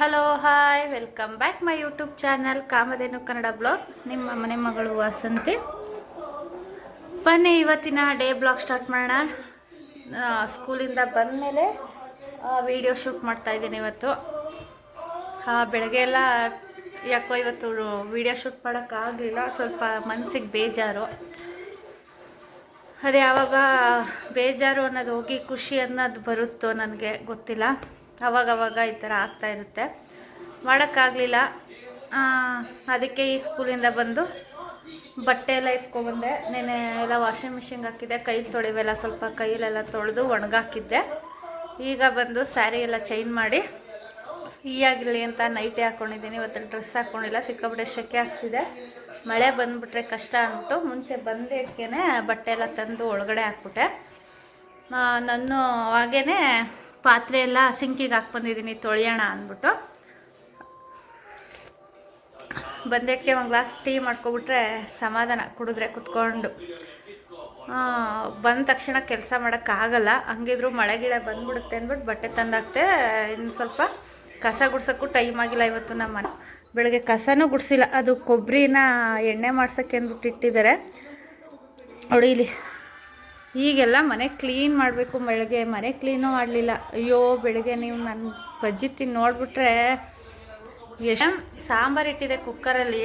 Hello hi welcome back my YouTube channel Kamadhenu Kannada blog ನಿಮ್ಮ ಮನೆ ಮಗಳು ವಾಸಂತಿ. ಬನ್ನಿ, ಇವತ್ತಿನ ಡೇ ಬ್ಲಾಗ್ ಸ್ಟಾರ್ಟ್ ಮಾಡೋಣ. ಸ್ಕೂಲಿಂದ ಬಂದ ಮೇಲೆ ವಿಡಿಯೋ ಶೂಟ್ ಮಾಡ್ತಾ ಇದ್ದೀನಿ ಇವತ್ತು. ಬೆಳಗ್ಗೆ ಎಲ್ಲ ಯಾಕೋ ಇವತ್ತು ವಿಡಿಯೋ ಶೂಟ್ ಮಾಡೋಕ್ಕಾಗಲಿಲ್ಲ ಸ್ವಲ್ಪ ಮನಸ್ಸಿಗೆ ಬೇಜಾರು. ಅದು ಯಾವಾಗ ಬೇಜಾರು ಅನ್ನೋದು ಹೋಗಿ ಖುಷಿ ಅನ್ನೋದು ಬರುತ್ತೋ ನನಗೆ ಗೊತ್ತಿಲ್ಲ. ಅವಾಗವಾಗ ಈ ಥರ ಆಗ್ತಾ ಇರುತ್ತೆ. ಮಾಡೋಕ್ಕಾಗಲಿಲ್ಲ. ಅದಕ್ಕೆ ಈಗ ಸ್ಕೂಲಿಂದ ಬಂದು ಬಟ್ಟೆ ಎಲ್ಲ ಇಟ್ಕೊಬಂದೆ ನೆನೆ ಎಲ್ಲ ವಾಷಿಂಗ್ ಮಿಷಿನ್ಗೆ ಹಾಕಿದ್ದೆ. ಕೈಲಿ ತೊಳಿವೆಲ್ಲ ಸ್ವಲ್ಪ ಕೈಲೆಲ್ಲ ತೊಳೆದು ಒಣಗಾಕಿದ್ದೆ. ಈಗ ಬಂದು ಸ್ಯಾರಿ ಎಲ್ಲ ಚೇಂಜ್ ಮಾಡಿ ಆಗಿರಲಿ ಅಂತ ನೈಟೇ ಹಾಕ್ಕೊಂಡಿದ್ದೀನಿ ಇವತ್ತು ಡ್ರೆಸ್ ಹಾಕ್ಕೊಂಡಿಲ್ಲ ಸಿಕ್ಕಾಪಟ್ಟೆ ಸೆಕೆ ಆಗ್ತಿದೆ. ಮಳೆ ಬಂದುಬಿಟ್ರೆ ಕಷ್ಟ ಅಂದ್ಬಿಟ್ಟು ಮುಂಚೆ ಬಂದಕ್ಕೇ ಬಟ್ಟೆ ಎಲ್ಲ ತಂದು ಒಳಗಡೆ ಹಾಕ್ಬಿಟ್ಟೆ. ನಾನು ಹಾಗೇ ಪಾತ್ರೆ ಎಲ್ಲ ಸಿಂಕಿಗೆ ಹಾಕ್ಬಂದಿದ್ದೀನಿ ತೊಳೆಯೋಣ ಅಂದ್ಬಿಟ್ಟು. ಬಂದೇಟ್ಗೆ ಒಂದು ಗ್ಲಾಸ್ ಟೀ ಮಾಡ್ಕೊಬಿಟ್ರೆ ಸಮಾಧಾನ, ಕುಡಿದ್ರೆ ಕುತ್ಕೊಂಡು. ಬಂದ ತಕ್ಷಣ ಕೆಲಸ ಮಾಡೋಕ್ಕಾಗಲ್ಲ ಹಂಗಿದ್ರು ಮಳೆ ಗಿಡ ಬಂದ್ಬಿಡುತ್ತೆ ಅಂದ್ಬಿಟ್ಟು ಬಟ್ಟೆ ತಂದಾಕ್ತೆ. ಇನ್ನು ಸ್ವಲ್ಪ ಕಸ ಗುಡ್ಸೋಕ್ಕೂ ಟೈಮ್ ಆಗಿಲ್ಲ ಇವತ್ತು ನಮ್ಮ ಮನೆ. ಬೆಳಗ್ಗೆ ಕಸನೂ ಗುಡಿಸಿಲ್ಲ. ಅದು ಕೊಬ್ಬರಿನ ಎಣ್ಣೆ ಮಾಡ್ಸೋಕ್ಕೆ ಅಂದ್ಬಿಟ್ಟು ಇಟ್ಟಿದ್ದಾರೆ. ನೋಡಿ ಇಲ್ಲಿ ಈಗೆಲ್ಲ ಮನೆ ಕ್ಲೀನ್ ಮಾಡಬೇಕು ಬೆಳಗ್ಗೆ ಮನೆ ಕ್ಲೀನು ಮಾಡಲಿಲ್ಲ ಅಯ್ಯೋ, ಬೆಳಗ್ಗೆ ನೀವು ನನ್ನ ಬಜ್ಜಿ ತಿಂದು ನೋಡಿಬಿಟ್ರೆ ಎಷ್ಟು ಸಾಂಬಾರು ಇಟ್ಟಿದೆ ಕುಕ್ಕರಲ್ಲಿ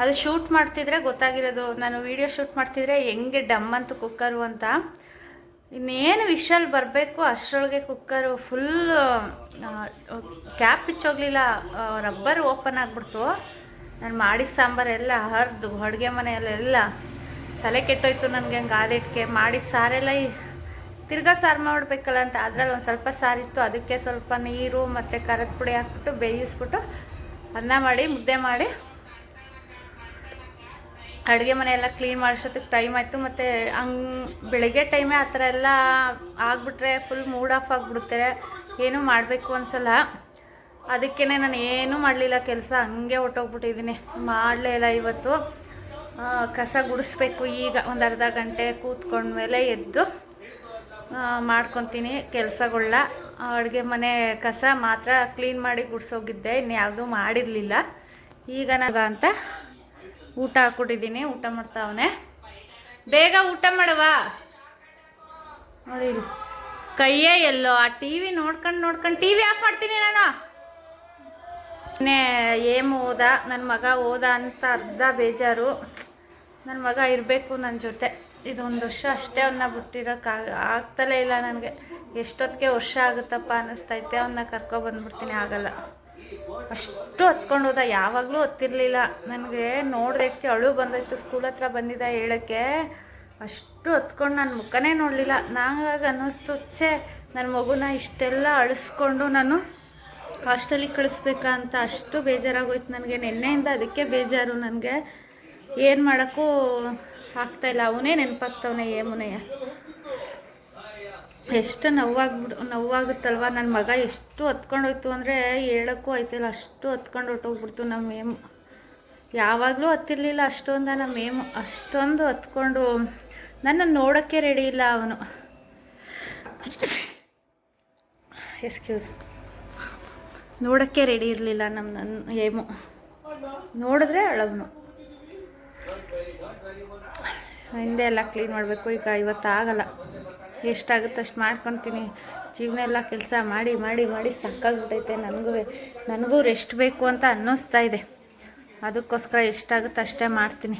ಅದು ಶೂಟ್ ಮಾಡ್ತಿದ್ರೆ ಗೊತ್ತಾಗಿರೋದು. ನಾನು ವೀಡಿಯೋ ಶೂಟ್ ಮಾಡ್ತಿದ್ರೆ ಹೆಂಗೆ ಡಮ್ ಅಂತ ಕುಕ್ಕರು ಅಂತ. ಇನ್ನೇನು ವಿಷಲ್ ಬರಬೇಕು, ಅಷ್ಟರೊಳಗೆ ಕುಕ್ಕರು ಫುಲ್ ಕ್ಯಾಪ್ ಬಿಚ್ಚೋಗ್ಲಿಲ್ಲ ರಬ್ಬರ್ ಓಪನ್ ಆಗಿಬಿಡ್ತು. ನಾನು ಮಾಡಿದ ಸಾಂಬಾರೆಲ್ಲ ಹರಿದು ಅಡುಗೆ ಮನೆಯಲ್ಲೆಲ್ಲ. ತಲೆ ಕೆಟ್ಟೋಯ್ತು ನನಗೆ ಹಂಗೆ ಆಲಿಟ್ಕೆ ಮಾಡಿದ ಸಾರೆಲ್ಲ ತಿರ್ಗಾ ಸಾರು ಮಾಡಬೇಕಲ್ಲ ಅಂತ, ಅದ್ರಲ್ಲಿ ಒಂದು ಸ್ವಲ್ಪ ಸಾರಿತ್ತು ಅದಕ್ಕೆ ಸ್ವಲ್ಪ ನೀರು ಮತ್ತು ಕರದ ಪುಡಿ ಹಾಕ್ಬಿಟ್ಟು ಬೇಯಿಸ್ಬಿಟ್ಟು ಅನ್ನ ಮಾಡಿ, ಮುದ್ದೆ ಮಾಡಿ. ಅಡುಗೆ ಮನೆಯೆಲ್ಲ ಕ್ಲೀನ್ ಮಾಡಿಸೋದಕ್ಕೆ ಟೈಮ್ ಆಯಿತು, ಮತ್ತು ಹಂಗೆ ಬೆಳಗ್ಗೆ ಟೈಮೇ ಆ ಥರ ಎಲ್ಲ ಆಗಿಬಿಟ್ರೆ ಫುಲ್ ಮೂಡ್ ಆಫ್ ಆಗಿಬಿಡುತ್ತೆ. ಏನೂ ಮಾಡಬೇಕು ಅನ್ಸಲ್ಲ. ಅದಕ್ಕೇ ನಾನು ಏನೂ ಮಾಡಲಿಲ್ಲ, ಕೆಲಸ ಹಂಗೆ ಹೊಟ್ಟೋಗ್ಬಿಟ್ಟಿದ್ದೀನಿ ಮಾಡಲೇ ಇಲ್ಲ ಇವತ್ತು. ಕಸ ಗುಡಿಸ್ಬೇಕು ಈಗ ಒಂದು ಅರ್ಧ ಗಂಟೆ ಕೂತ್ಕೊಂಡ್ಮೇಲೆ ಎದ್ದು ಮಾಡ್ಕೊತೀನಿ ಕೆಲಸಗಳ್ನ. ಅಡುಗೆ ಮನೆ ಕಸ ಮಾತ್ರ ಕ್ಲೀನ್ ಮಾಡಿ ಗುಡಿಸೋಗಿದ್ದೆ, ಇನ್ನು ಯಾವುದೂ ಮಾಡಿರಲಿಲ್ಲ. ಈಗ ನಾನು ಅಂತ ಊಟ ಹಾಕ್ಕೊಟ್ಟಿದ್ದೀನಿ ಊಟ ಮಾಡ್ತಾವನೆ ಬೇಗ ಊಟ ಮಾಡವಾ. ನೋಡಿ. ಕೈಯೇ ಎಲ್ಲೋ, ಆ ಟಿ ವಿ ನೋಡ್ಕೊಂಡು ನೋಡ್ಕೊಂಡು ಟಿ ವಿ ಆಫ್ ಮಾಡ್ತೀನಿ ನಾನು. ಏಮ್ ಓದ ನನ್ನ ಮಗ ಓದ ಅಂತ ಅರ್ಧ ಬೇಜಾರು. ನನ್ನ ಮಗ ಇರಬೇಕು ನನ್ನ ಜೊತೆ. ಇದೊಂದು ವರ್ಷ ಅಷ್ಟೇ ಅವನ್ನ ಬಿಟ್ಟಿರೋಕ್ಕಾಗ ಆಗ್ತಲೇ ಇಲ್ಲ ನನಗೆ. ಎಷ್ಟೊತ್ತಿಗೆ ವರ್ಷ ಆಗುತ್ತಪ್ಪ ಅನ್ನಿಸ್ತೈತೆ ಅವನ್ನ ಕರ್ಕೊಬಂದ್ಬಿಡ್ತೀನಿ ಆಗಲ್ಲ. ಅಷ್ಟು ಹತ್ಕೊಂಡು ಹೋದ, ಯಾವಾಗಲೂ ಹೊತ್ತಿರಲಿಲ್ಲ. ನನಗೆ ನೋಡೋದಕ್ಕೆ ಅಳು ಬಂದೋಯ್ತು ಸ್ಕೂಲ್ ಹತ್ರ ಬಂದಿದ್ದ ಹೇಳೋಕ್ಕೆ. ಅಷ್ಟು ಹೊತ್ಕೊಂಡು ನನ್ನ ಮುಖನೇ ನೋಡಲಿಲ್ಲ. ನಂಗಾಗಿ ಅನ್ನಿಸ್ತು, ಛೇ ನನ್ನ ಮಗುನ ಇಷ್ಟೆಲ್ಲ ಅಳಿಸ್ಕೊಂಡು ನಾನು ಹಾಸ್ಟೆಲಿಗೆ ಕಳಿಸ್ಬೇಕಾ ಅಂತ ಅಷ್ಟು ಬೇಜಾರಾಗೋಯ್ತು ನನಗೆ. ನಿನ್ನೆಯಿಂದ ಅದಕ್ಕೆ ಬೇಜಾರು ನನಗೆ. ಏನು ಮಾಡೋಕ್ಕೂ ಆಗ್ತಾಯಿಲ್ಲ ಅವನೇ ನೆನಪಾಗ್ತವನೆ ಏಮುನೆಯ ಎಷ್ಟು ನೋವಾಗ್ಬಿಡು, ನೋವಾಗುತ್ತಲ್ವ? ನನ್ನ ಮಗ ಎಷ್ಟು ಹೊತ್ಕೊಂಡೋಯ್ತು ಅಂದರೆ ಹೇಳೋಕ್ಕೂ ಆಯ್ತಿಲ್ಲ. ಅಷ್ಟು ಹೊತ್ಕೊಂಡು ಹೊಟ್ಟೋಗ್ಬಿಡ್ತು ನಮ್ಮ ಮೇಮು ಯಾವಾಗಲೂ ಹತ್ತಿರಲಿಲ್ಲ ಅಷ್ಟೊಂದ ನಮ್ಮ ಮೇಮು ಅಷ್ಟೊಂದು ಹತ್ಕೊಂಡು ನನ್ನ ನೋಡೋಕ್ಕೆ ರೆಡಿ ಇಲ್ಲ ಅವನು. ಎಕ್ಸ್ಕ್ಯೂಸ್ ನೋಡೋಕ್ಕೆ ರೆಡಿ ಇರಲಿಲ್ಲ ನಮ್ಮ ನನ್ನ ಏಮು. ನೋಡಿದ್ರೆ ಅಳಗ್ನು ಹಿಂದೆ ಎಲ್ಲ ಕ್ಲೀನ್ ಮಾಡಬೇಕು. ಈಗ ಇವತ್ತು ಆಗಲ್ಲ. ಎಷ್ಟಾಗುತ್ತೆ ಅಷ್ಟು ಮಾಡ್ಕೊತೀನಿ. ಜೀವನ ಎಲ್ಲ ಕೆಲಸ ಮಾಡಿ ಮಾಡಿ ಮಾಡಿ ಸಾಕಾಗ್ಬಿಟ್ಟೈತೆ ನನಗೂ ನನಗೂ ರೆಸ್ಟ್ ಬೇಕು ಅಂತ ಅನ್ನಿಸ್ತಾ ಇದೆ. ಅದಕ್ಕೋಸ್ಕರ ಎಷ್ಟಾಗುತ್ತೆ ಅಷ್ಟೇ ಮಾಡ್ತೀನಿ.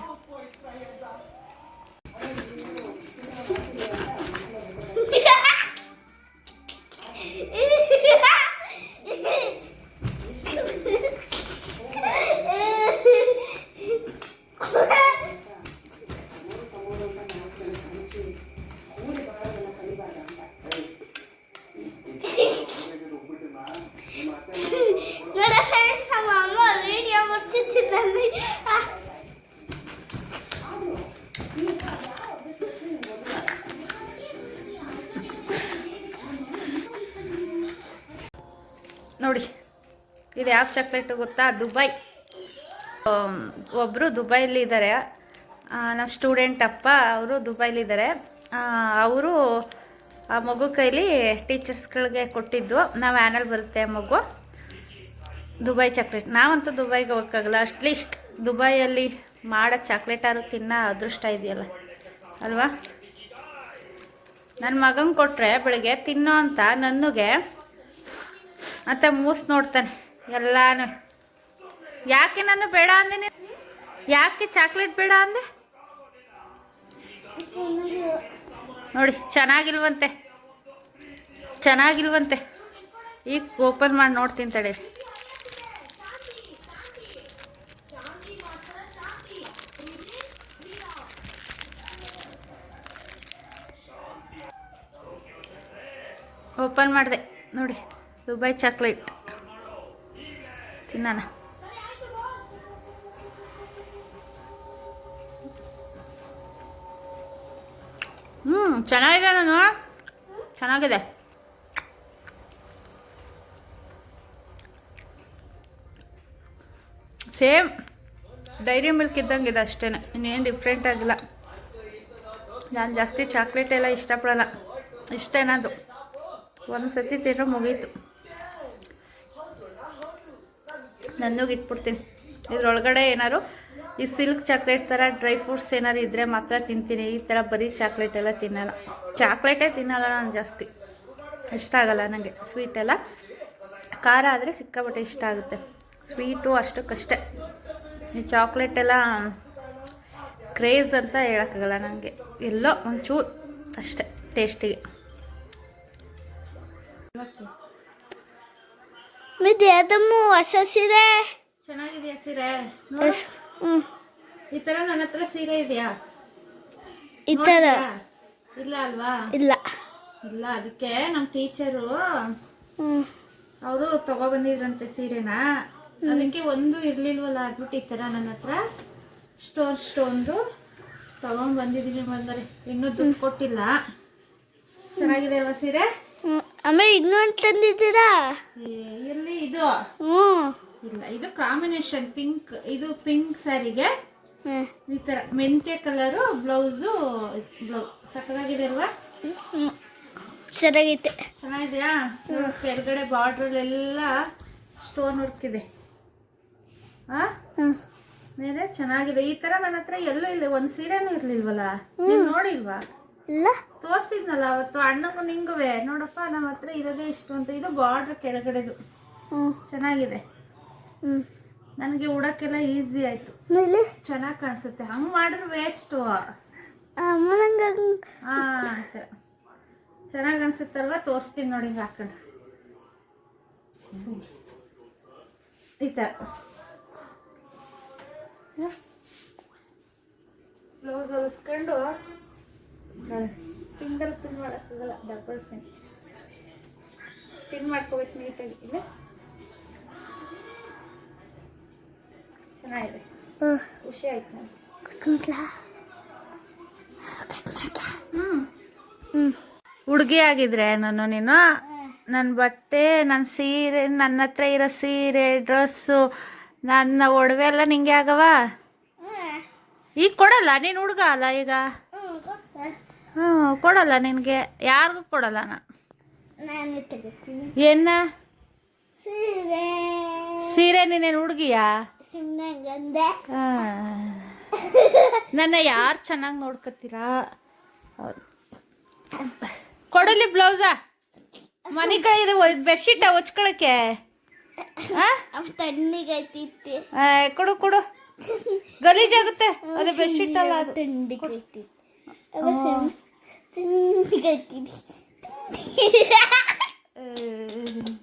ನೋಡಿ, ಇದು ಯಾವ ಚಾಕ್ಲೇಟು ಗೊತ್ತಾ? ದುಬೈ. ಒಬ್ಬರು ದುಬೈಲಿ ಇದ್ದಾರೆ ನಮ್ಮ ಸ್ಟೂಡೆಂಟ್ ಅಪ್ಪ, ಅವರು ದುಬೈಲಿದ್ದಾರೆ ಅವರು ಆ ಮಗು ಕೈಲಿ ಟೀಚರ್ಸ್ಗಳಿಗೆ ಕೊಟ್ಟಿದ್ದು. ನಾವು ಆ್ಯನಲ್ ಬರುತ್ತೆ ಮಗು. Dubai chocolate. ನಾವಂತೂ ದುಬೈಗೆ ಹೋಗೋಕ್ಕಾಗಲ್ಲ ಅಟ್ಲೀಸ್ಟ್ ದುಬೈಯಲ್ಲಿ ಮಾಡೋ ಚಾಕ್ಲೇಟಾರು ತಿನ್ನೋ ಅದೃಷ್ಟ ಇದೆಯಲ್ಲ. ಅಲ್ವಾ? ನನ್ನ ಮಗಂಗೆ ಕೊಟ್ಟರೆ ಬೆಳಿಗ್ಗೆ ತಿನ್ನೋ ಅಂತ ನನಗೆ ಅಂತ ಮೂಸ್ ನೋಡ್ತಾನೆ ಎಲ್ಲಾನು. ಯಾಕೆ ನಾನು ಬೇಡ ಅಂದೆ? ಯಾಕೆ ಚಾಕ್ಲೇಟ್ ಬೇಡ ಅಂದೆ? ನೋಡಿ, ಚೆನ್ನಾಗಿಲ್ವಂತೆ. ಚೆನ್ನಾಗಿಲ್ವಂತೆ. ಈಗ ಓಪನ್ ಮಾಡಿ ನೋಡ್ತೀನಿ ತಡೆ. ಓಪನ್ ಮಾಡಿದೆ. ನೋಡಿ, ದುಬೈ ಚಾಕ್ಲೇಟ್. ತಿನ್ನೋಣ. ಹ್ಞೂ ಚೆನ್ನಾಗಿದೆ ನಾನು. ಚೆನ್ನಾಗಿದೆ. ಸೇಮ್, ಡೈರಿ ಮಿಲ್ಕ್ ಇದ್ದಂಗೆ ಇದೆ ಅಷ್ಟೇ ಇನ್ನೇನು ಡಿಫ್ರೆಂಟ್ ಆಗಿಲ್ಲ. ನಾನು ಜಾಸ್ತಿ ಚಾಕ್ಲೇಟ್ ಎಲ್ಲ ಇಷ್ಟಪಡಲ್ಲ. ಇಷ್ಟೇನದು ಒಂದು ಸತಿ ತಿನ್ನೋ ಮುಗೀತು. ನನ್ನಗೆ ಇಟ್ಬಿಡ್ತೀನಿ ಇದ್ರೊಳಗಡೆ ಏನಾದ್ರು ಈ ಸಿಲ್ಕ್ ಚಾಕ್ಲೇಟ್ ಥರ ಡ್ರೈ ಫ್ರೂಟ್ಸ್ ಏನಾರು ಇದ್ದರೆ ಮಾತ್ರ ತಿಂತೀನಿ. ಈ ಥರ ಬರೀ ಚಾಕ್ಲೇಟ್ ಎಲ್ಲ ತಿನ್ನಲ್ಲ. ಚಾಕ್ಲೇಟೇ ತಿನ್ನಲ್ಲ ನಾನು ಜಾಸ್ತಿ. ಇಷ್ಟ ಆಗಲ್ಲ ನನಗೆ ಸ್ವೀಟ್ ಎಲ್ಲ. ಖಾರ ಆದರೆ ಸಿಕ್ಕಾಪಟ್ಟೆ ಇಷ್ಟ ಆಗುತ್ತೆ. ಸ್ವೀಟು ಅಷ್ಟಕ್ಕಷ್ಟೇ. ಈ ಚಾಕ್ಲೇಟ್ ಎಲ್ಲ ಕ್ರೇಜ್ ಅಂತ ಹೇಳೋಕ್ಕಾಗಲ್ಲ ನನಗೆ ಎಲ್ಲೋ ಒಂಚೂರು ಅಷ್ಟೇ, ಟೇಸ್ಟಿಗೆ. ಮಿದೆ ಅದಮ್ಮು ಹೊಸ ಸೀರೆ. ಚೆನ್ನಾಗಿದೆಯಾ ಸೀರೆ. ಈ ತರ ನನ್ನ ಹತ್ರ ಸೀರೆ ಇದೆಯಾ? ಈ ಥರ ಇಲ್ಲ ಅಲ್ವಾ? ಇಲ್ಲ. ಇಲ್ಲ ಅದಕ್ಕೆ ನಮ್ಮ ಟೀಚರು ಅವರು ತಗೋ ಬಂದಿದ್ರಂತೆ ಸೀರೆನ. ಅದಕ್ಕೆ ಒಂದು ಇರ್ಲಿಲ್ವಲ್ಲ ಆಗ್ಬಿಟ್ಟು ಈ ತರ ನನ್ನ ಹತ್ರ ಸ್ಟೋರ್ ಸ್ಟೋನ್ದು ತಗೊಂಡ್ ಬಂದಿದ್ದೀನಿ ಬಂದರೆ ಇನ್ನೂ ದುಡ್ಡು ಕೊಟ್ಟಿಲ್ಲ. ಚೆನ್ನಾಗಿದೆ ಅಲ್ವಾ ಸೀರೆ? ಆಮೇಲೆ ಇನ್ನೊಂದು ತಂದಿದ್ದೀರಾ? ಇಲ್ಲಿ ಎಲ್ಲಿ ಇದು. ಹ್ಞೂ ಇಲ್ಲ ಇದು ಕಾಂಬಿನೇಷನ್ ಪಿಂಕ್ ಇದು ಪಿಂಕ್ ಸ್ಯಾರಿಗೆ ಈ ಥರ ಮೆಂತ್ಯ ಕಲರು ಬ್ಲೌಸು ಬ್ಲೌಸ್ ಸಕ್ಕದಾಗಿದೆ ಅಲ್ವಾ ಚೆನ್ನಾಗೈತೆ. ಚೆನ್ನಾಗಿದೆಯಾ? ಕೆಳಗಡೆ ಬಾರ್ಡ್ರಲ್ಲೆಲ್ಲ ಸ್ಟೋನ್ ವರ್ಕ್ ಇದೆ. ಆ? ಹ್ಞೂ ಮೇಲೆ ಚೆನ್ನಾಗಿದೆ. ಈ ತರ ನನ್ನ ಹತ್ರ ಎಲ್ಲೂ ಇಲ್ಲ. ಒಂದ್ ಸೀರೆನೂ ಇರಲಿಲ್ವಲ್ಲ? ನೀನು ನೋಡಿಲ್ವಾ? ಇಲ್ಲ. ತೋರ್ಸಿದ್ನಲ್ಲ ಅವತ್ತು ಅಣ್ಣಗೂ ನಿಂಗುವೆ. ನೋಡಪ್ಪ ನಮ್ಮ ಹತ್ರ ಇರೋದೇ ಇಷ್ಟು ಅಂತ. ಇದು ಬಾರ್ಡ್ರ್ ಕೆಳಗಡೆದು. ಚೆನ್ನಾಗಿದೆ. ನನಗೆ ಉಡಕ್ಕೆಲ್ಲ ಈಸಿ ಆಯ್ತು. ಚೆನ್ನಾಗಿ ಕಾಣಿಸುತ್ತೆ. ಹಂಗೆ ಮಾಡಿದ್ರೆ ವೇಸ್ಟು ಚೆನ್ನಾಗಿ ಅನ್ಸುತ್ತಲ್ವಾ? ತೋರಿಸ್ತೀನಿ ನೋಡಿ ಹಿಂಗೆ ಹಾಕೊಂಡು. ಈ ಥರ ಬ್ಲೌಸ್ ಹೊಲಿಸ್ಕೊಂಡು. ಸಿಂಗಲ್ ಪಿನ್ ಮಾಡೋಕ್ಕಾಗಲ್ಲ ಡಬಲ್ ಪಿನ್ ಪಿನ್ ಮಾಡ್ಕೋಬೇಕು ನೀಟಾಗಿ ಇಲ್ಲ? ಚೆನ್ನಾಗಿದೆ. ಖುಷಿ ಆಯ್ತು ಹ್ಞೂ ಹುಡುಗಿ ಆಗಿದ್ರೆ ನಾನು ನೀನು ನನ್ನ ಬಟ್ಟೆ ನನ್ನ ಸೀರೆ ನನ್ನ ಹತ್ರ ಇರೋ ಸೀರೆ ಡ್ರೆಸ್ಸು ನನ್ನ ಒಡವೆ ಎಲ್ಲ ನಿಂಗೆ ಆಗವಾ? ಈಗ ಕೊಡಲ್ಲ ನೀನು ಹುಡುಗ ಅಲ್ಲ ಈಗ? ಹ್ಞೂ ಕೊಡಲ್ಲ ನಿನಗೆ. ಯಾರಿಗೂ ಕೊಡಲ್ಲ ನಾನು ಏನ ಸೀರೆ. ಸೀರೆ ನೀನೇನು ಹುಡುಗಿಯಾ ನನ್ನ ಯಾರು ಚೆನ್ನಾಗಿ ನೋಡ್ಕೊತೀರಾ ಕೊಡಲಿ ಬ್ಲೌಸ? ಮನೆ ಇದು ಬೆಡ್ಶೀಟ ಹೊಚ್ಕೊಳಕ್ಕೆ ಕೊಡು ಕೊಡು. ಗಲೀಜಾಗುತ್ತೆ. ಅದು ಬೆಡ್ಶೀಟ್ ಅಲ್ಲ 真是个极品，嗯。